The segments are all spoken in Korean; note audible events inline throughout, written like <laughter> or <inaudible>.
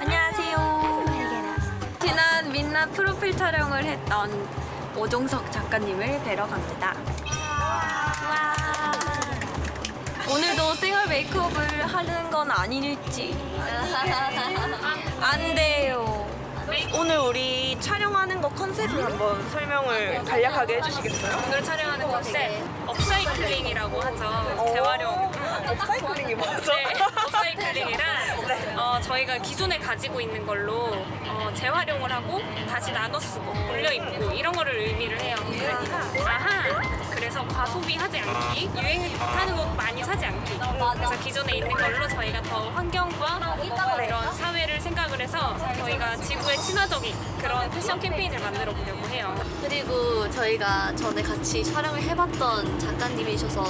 안녕하세요. 지난 민낯 프로필 촬영을 했던 오종석 작가님을 뵈러 갑니다. 와. 오늘도 쌩얼 메이크업을 하는 건 아닐지. 안 돼요. 오늘 우리 촬영하는 거 컨셉을 한번 설명을 간략하게 해주시겠어요? 오늘 촬영하는 컨셉 업사이클링이라고 하죠. 재활용. 업사이클링이 뭐죠? 네, 어, 저희가 기존에 가지고 있는 걸로 어, 재활용을 하고 다시 나눠 쓰고 올려 입고 이런 거를 의미를 해요. 그러니까 아하. 그래서 과소비하지 않기, 유행하는 옷 많이 사지 않기. 그래서 기존에 있는 걸로 저희가 더 환경과 이런 사회를 생각을 해서 저희가 지구에 친화적인 그런 패션 캠페인을 만들어 보려고 해요. 그리고 저희가 전에 같이 촬영을 해봤던 작가님이셔서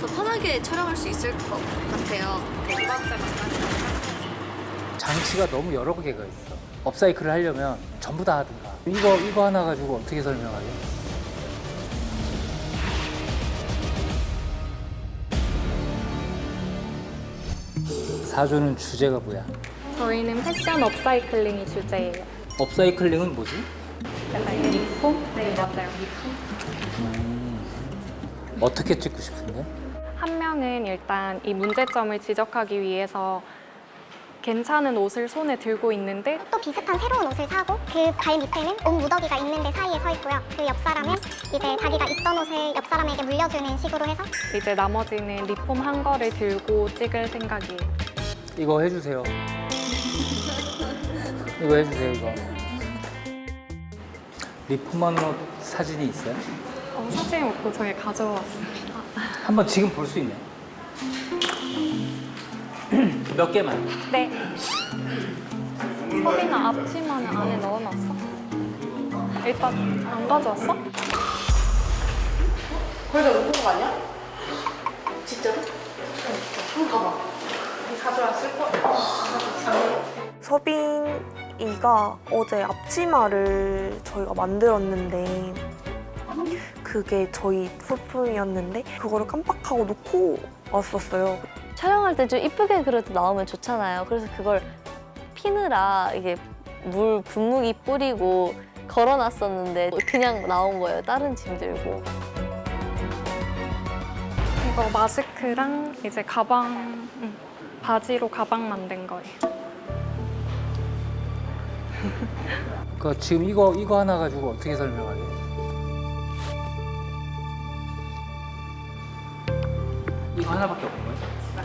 더 편하게 촬영할 수 있을 것 같아요. 두 번째 장치가 너무 여러 개가 있어. 업사이클을 하려면 전부 다 하든가. 이거 이거 하나 가지고 어떻게 설명하게? 사조는 주제가 뭐야? 저희는 패션 업사이클링이 주제예요. 업사이클링은 뭐지? 약간 리폼? 네, 맞아요. 어떻게 찍고 싶은데? 한 명은 일단 이 문제점을 지적하기 위해서 괜찮은 옷을 손에 들고 있는데 또 비슷한 새로운 옷을 사고 그 발 밑에는 옷 무더기가 있는 데 사이에 서 있고요. 그 옆 사람은 이제 자기가 입던 옷을 옆 사람에게 물려주는 식으로 해서 이제 나머지는 리폼 한 거를 들고 찍을 생각이에요. 이거 해주세요. 이거 해주세요 이거. 리폼한 옷 사진이 있어요? 어, 사진 없고 저희 가져왔어요. 한번 지금 볼 수 있나요? <clears throat> 몇 개만. 네. 서빈아 앞치마는 안에 넣어놨어? 일단 안 가져왔어? 서빈이가 어제 앞치마를 저희가 만들었는데 그게 저희 소품이었는데 그거를 깜빡하고 놓고 왔었어요. 촬영할 때 좀 이쁘게 그래도 나오면 좋잖아요. 그래서 그걸 피느라 이게 물 분무기 뿌리고 걸어놨었는데 그냥 나온 거예요. 다른 짐 들고. 이거 마스크랑 이제 가방, 응, 바지로 가방 만든 거예요. <laughs> 그 지금 이거 이거 하나 가지고 어떻게 설명하게? 이거 하나밖에 없는 거야?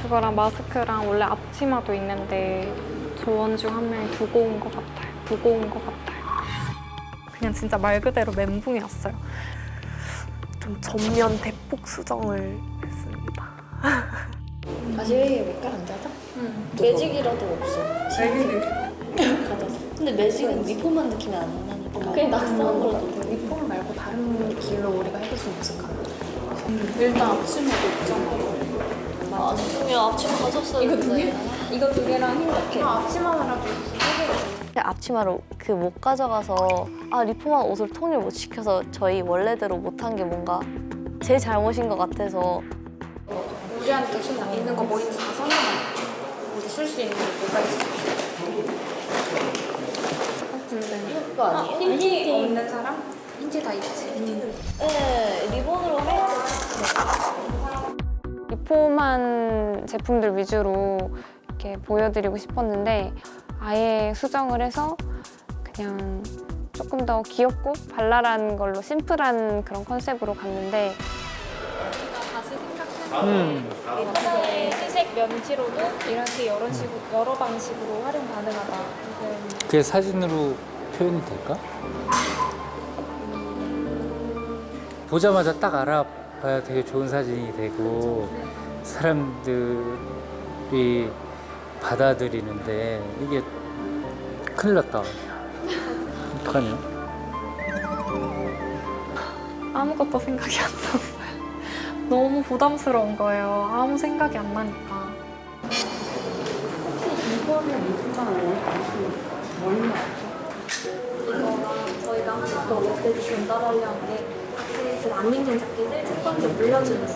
그거랑 마스크랑 원래 앞치마도 있는데 조원 중 한 명이 두고 온 것 같아요. 두고 온 것 같아요. 그냥 진짜 말 그대로 멘붕이었어요. 좀 전면 대폭 수정을 했습니다. <laughs> 다시 회의해볼까? 앉아서? 응. 매직이라도 없어. 매직이 가졌어. 근데 매직은 리폼한 느낌이 안 나니까. 그냥 낙서한 거라도 돼. 리폼 말고 다른 길로 우리가 해볼 수는 없을까? 일단 앞치마도 있잖아. 아, 죄송해요. 앞치마 가졌어요. 이거 두 개? 이거 두 개랑 흰 자켓. 아, 앞치마만 하고 있었어. 앞치마로 그못 가져가서 아 리폼한 옷을 통일 못 시켜서 저희 원래대로 못한 게 뭔가 제 잘못인 것 같아서 우리한테 손 있는 거 뭐인지 다 설명해. 우리 쓸 수 있는 게 뭐가 있어? 이거 아니에요? 힌지 없는 사람? 힌지 다 있지. 네, 리본으로 해야 돼. 리폼한 제품들 위주로 이렇게 보여드리고 싶었는데 아예 수정을 해서 그냥 조금 더 귀엽고 발랄한 걸로 심플한 그런 컨셉으로 갔는데 음. 하나의 회색 면지로도 이렇게 여러 식으로 여러 방식으로 활용 가능하다. 그게 사진으로 표현이 될까? 보자마자 딱 알아 봐야 되게 좋은 사진이 되고 사람들이 받아들이는데 이게 큰일 났다. 어떡하냐? 아무것도 생각이 안 났어요. 너무 부담스러운 거예요. 아무 생각이 안 나니까. 이거랑 저희가 하나 더 메시지 전달하려는 게 같이 안 입는 자켓을 첫 번째 물려주는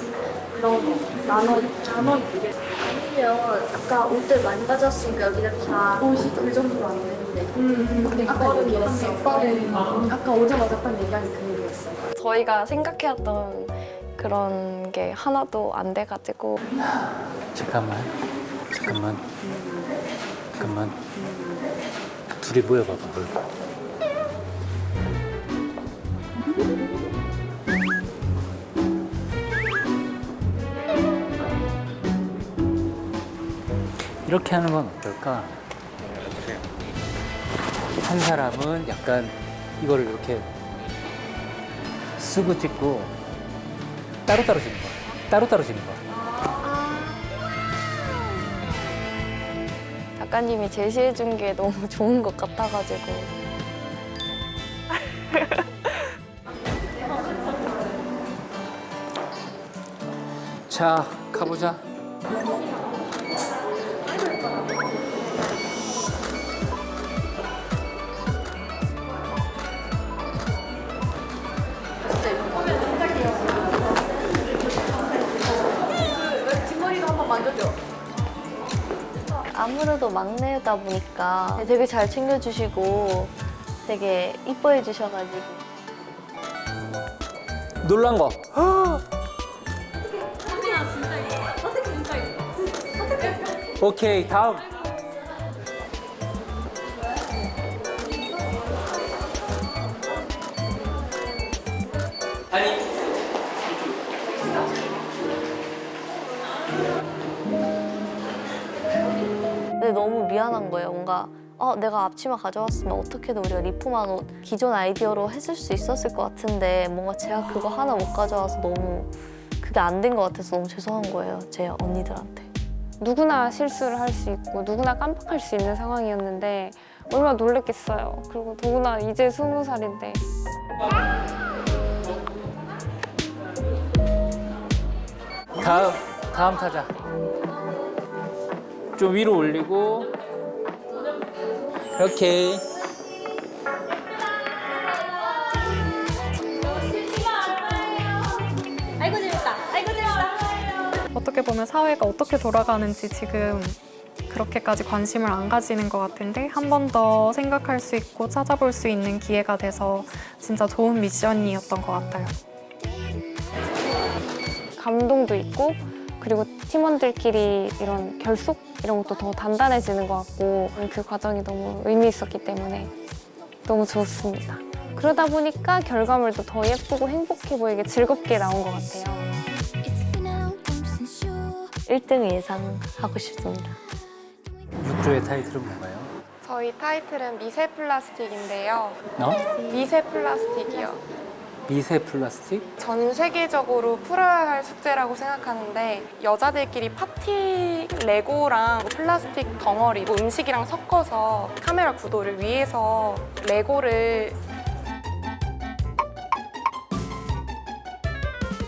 그런 거. 나눠 나눠 입게. 아니면 아까 옷들 많이 가져왔으니까 여기다 다 옷이 그 정도로 안 되는데. 음, 아까 얘기했어. 아까 오자마자 딱 얘기한 그 얘기였어요. 저희가 생각해왔던 그런 게 하나도 안 돼가지고. 잠깐만, 잠깐만, 잠깐만. 둘이 모여봐봐. 모 이렇게 하는 건 어떨까? 한 사람은 약간 이거를 이렇게 쓰고 찍고 따로따로 찍는 거야. 따로따로 찍는 거야. 작가님이 제시해 준 게 너무 <laughs> 좋은 것 같아가지고 자, 가보자. 아무래도 막내다 보니까 되게 잘 챙겨주시고 되게 이뻐해 주셔가지고 놀란 거. 오케이, 다음. 미안한 거예요. 뭔가 어, 내가 앞치마 가져왔으면 어떻게든 우리가 리폼한 옷 기존 아이디어로 했을 수 있었을 것 같은데 뭔가 제가 그거 하나 못 가져와서 너무 그게 안 된 것 같아서 너무 죄송한 거예요. 제 언니들한테. 누구나 실수를 할 수 있고 누구나 깜빡할 수 있는 상황이었는데 얼마나 놀랬겠어요. 그리고 더구나 이제 스무 살인데 다음, 다음 타자. 좀 위로 올리고. 이렇게. 어떻게 보면 사회가 어떻게 돌아가는지 지금 그렇게까지 관심을 안 가지는 것 같은데 한 번 더 생각할 수 있고 찾아볼 수 있는 기회가 돼서 진짜 좋은 미션이었던 것 같아요. 감동도 있고 그리고 팀원들끼리 이런 결속 이런 것도 더 단단해지는 것 같고 그 과정이 너무 의미 있었기 때문에 너무 좋습니다. 그러다 보니까 결과물도 더 예쁘고 행복해 보이게 즐겁게 나온 것 같아요. 1등 예상하고 싶습니다. 6조의 타이틀은 뭔가요? 저희 타이틀은 미세 플라스틱인데요. 어? 미세 플라스틱이요. 미세 플라스틱? 전 세계적으로 풀어야 할 숙제라고 생각하는데 여자들끼리 파티 레고랑 플라스틱 덩어리 뭐 음식이랑 섞어서 카메라 구도를 위해서 레고를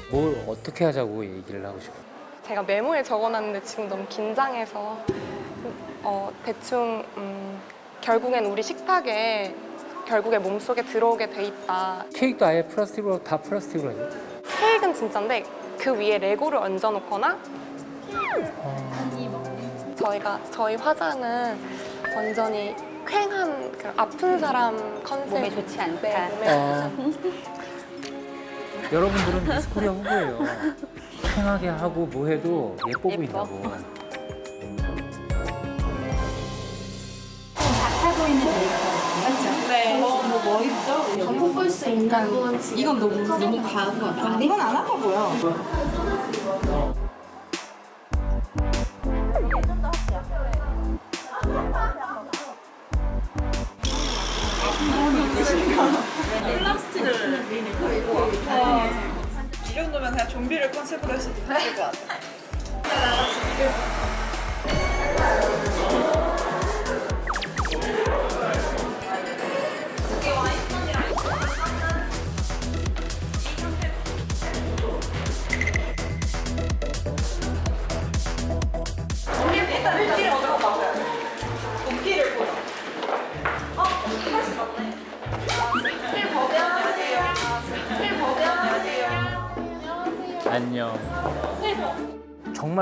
뭘 어떻게 하자고 얘기를 하고 싶어? 제가 메모에 적어놨는데 지금 너무 긴장해서 어, 대충 음, 결국엔 우리 식탁에 결국에 몸속에 들어오게 돼 있다. 케이크도 아예 플라스틱으로 다 플라스틱으로 해요? 케이크는 진짜인데 그 위에 레고를 얹어놓거나 저희가 저희 화장은 완전히 쾌한 그 아픈 사람 컨셉 몸에 좋지 않다. 네, 몸에 어. 여러분들은 미스코리아 후보예요. 팽하게 하고 뭐 해도 예뻐 보인다고. 감동 볼수 있는 건 이건 너무 너무 과한 거 같아 이건 안 아파 보여. 이 정도면 그냥 좀비를 컨셉으로 했어도 될것 같아.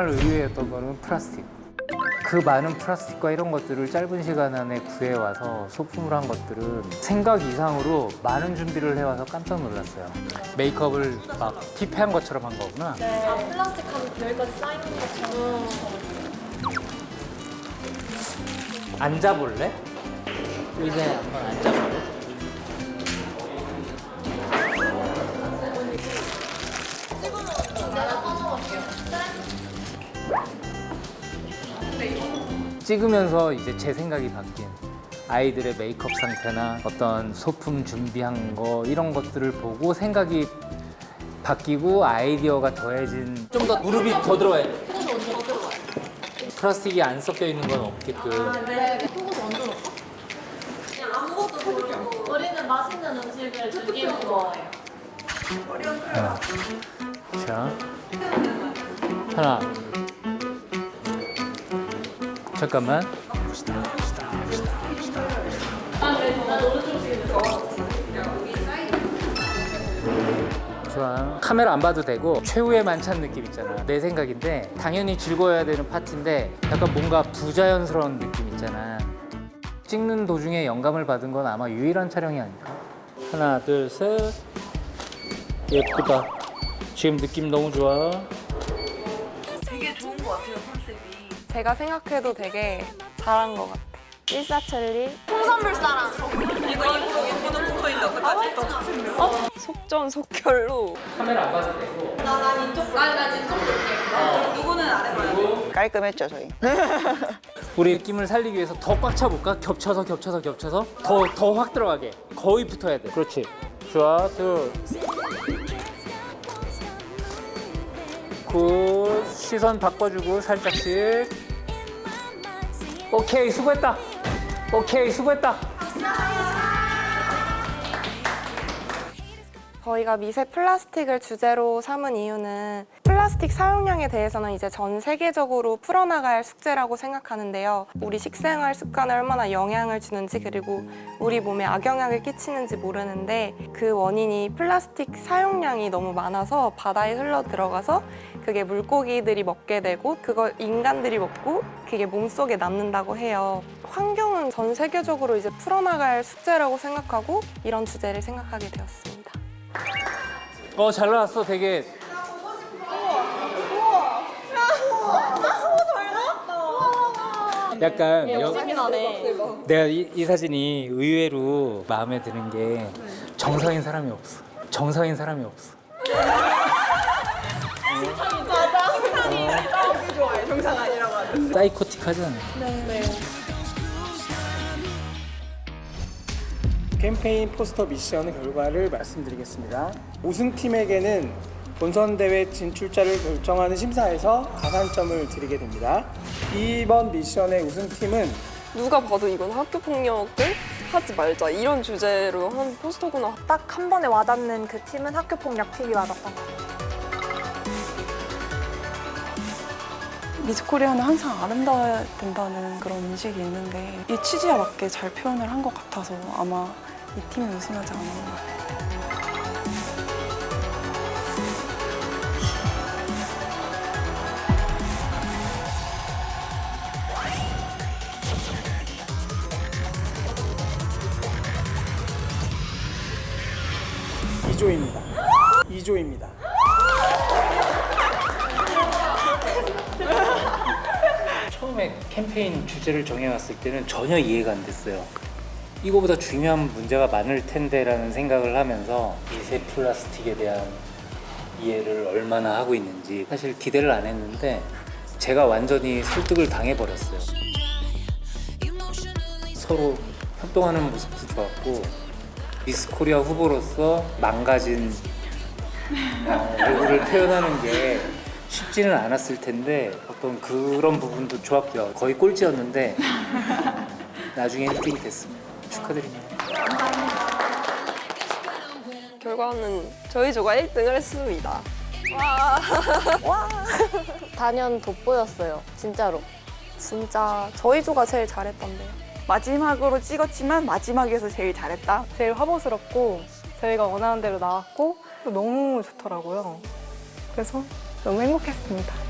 정말 의외였던 거는 플라스틱. 그 많은 플라스틱과 이런 것들을 짧은 시간 안에 구해와서 소품을 한 것들은 생각 이상으로 많은 준비를 해와서 깜짝 놀랐어요. 메이크업을 막 팁한 것처럼 한 거구나. 플라스틱 하면 여기까지 쌓이는 것처럼 앉아볼래? 의자에 한번 앉아볼래? 찍으면서 이제 제 생각이 바뀐 아이들의 메이크업 상태나 어떤 소품 준비한 거 이런 것들을 보고 생각이 바뀌고 아이디어가 더해진 좀 더 무릎이 더 들어와야 돼. 플라스틱이 안 섞여 있는 건 없게끔. 우리는 맛있는 음식을 즐기는 거예요. 자, 하나. 잠깐만. 좋아. 카메라 안 봐도 되고 최후의 만찬 느낌 있잖아. 내 생각인데 당연히 즐거워야 되는 파트인데 약간 뭔가 부자연스러운 느낌 있잖아. 찍는 도중에 영감을 받은 건 아마 유일한 촬영이 아닐까. 하나, 둘, 셋. 예쁘다. 지금 느낌 너무 좋아. 제가 생각해도 되게 잘한 것 같아요. 일사천리. 이거 입으로 예쁘는 포토인데 어떡하지? 속전속결로. 카메라 안 봐도 되고. 누구는 안 해봐요. 깔끔했죠 저희. <laughs> 우리 느낌을 살리기 위해서 더 꽉 차볼까? 겹쳐서 겹쳐서 겹쳐서? 더 더 확 들어가게. 거의 붙어야 돼. 그렇지. 좋아 둘 굿. 시선 바꿔주고 살짝씩 오케이 수고했다. 오케이 수고했다. 저희가 미세 플라스틱을 주제로 삼은 이유는 플라스틱 사용량에 대해서는 이제 전 세계적으로 풀어나갈 숙제라고 생각하는데요. 우리 식생활 습관에 얼마나 영향을 주는지 그리고 우리 몸에 악영향을 끼치는지 모르는데 그 원인이 플라스틱 사용량이 너무 많아서 바다에 흘러 들어가서 그게 물고기들이 먹게 되고 그걸 인간들이 먹고 그게 몸속에 남는다고 해요. 환경은 전 세계적으로 이제 풀어나갈 숙제라고 생각하고 이런 주제를 생각하게 되었습니다. 어 잘 나왔어 되게 약간 여- 내가 이, 이 사진이 의외로 마음에 드는 게 정상인 사람이 없어 정상인 사람이 없어. 정상 아니라고. 사이코틱하잖아 캠페인 포스터 미션 결과를 말씀드리겠습니다. 우승팀에게는 본선 대회 진출자를 결정하는 심사에서 가산점을 드리게 됩니다. 이번 미션의 우승팀은 누가 봐도 이건 학교 폭력을 하지 말자 이런 주제로 한 포스터구나. 딱 한 번에 와닿는 그 팀은 학교 폭력 팀이 와닿던 것 같아요. 미스코리아는 항상 아름다워야 된다는 그런 인식이 있는데 이 취지에 맞게 잘 표현을 한 것 같아서 아마 이 팀이 우승하지 않았나. 이조입니다 이조입니다 처음에 캠페인 주제를 정해왔을 때는 전혀 이해가 안 됐어요. 이거보다 중요한 문제가 많을 텐데라는 생각을 하면서 미세 플라스틱에 대한 이해를 얼마나 하고 있는지 사실 기대를 안 했는데 제가 완전히 설득을 당해버렸어요. 서로 협동하는 모습도 좋았고 미스 코리아 후보로서 망가진 어, 얼굴을 표현하는 게 쉽지는 않았을 텐데 어떤 그런 부분도 좋았고요. 거의 꼴찌였는데 나중에 1등이 됐습니다. 축하드립니다. 결과는 저희 조가 1등을 했습니다. <laughs> 단연 돋보였어요. 진짜로. 진짜 저희 조가 제일 잘했던데요. 마지막으로 찍었지만 마지막에서 제일 잘했다. 제일 화보스럽고 저희가 원하는 대로 나왔고 또 너무 좋더라고요. 그래서 너무 행복했습니다.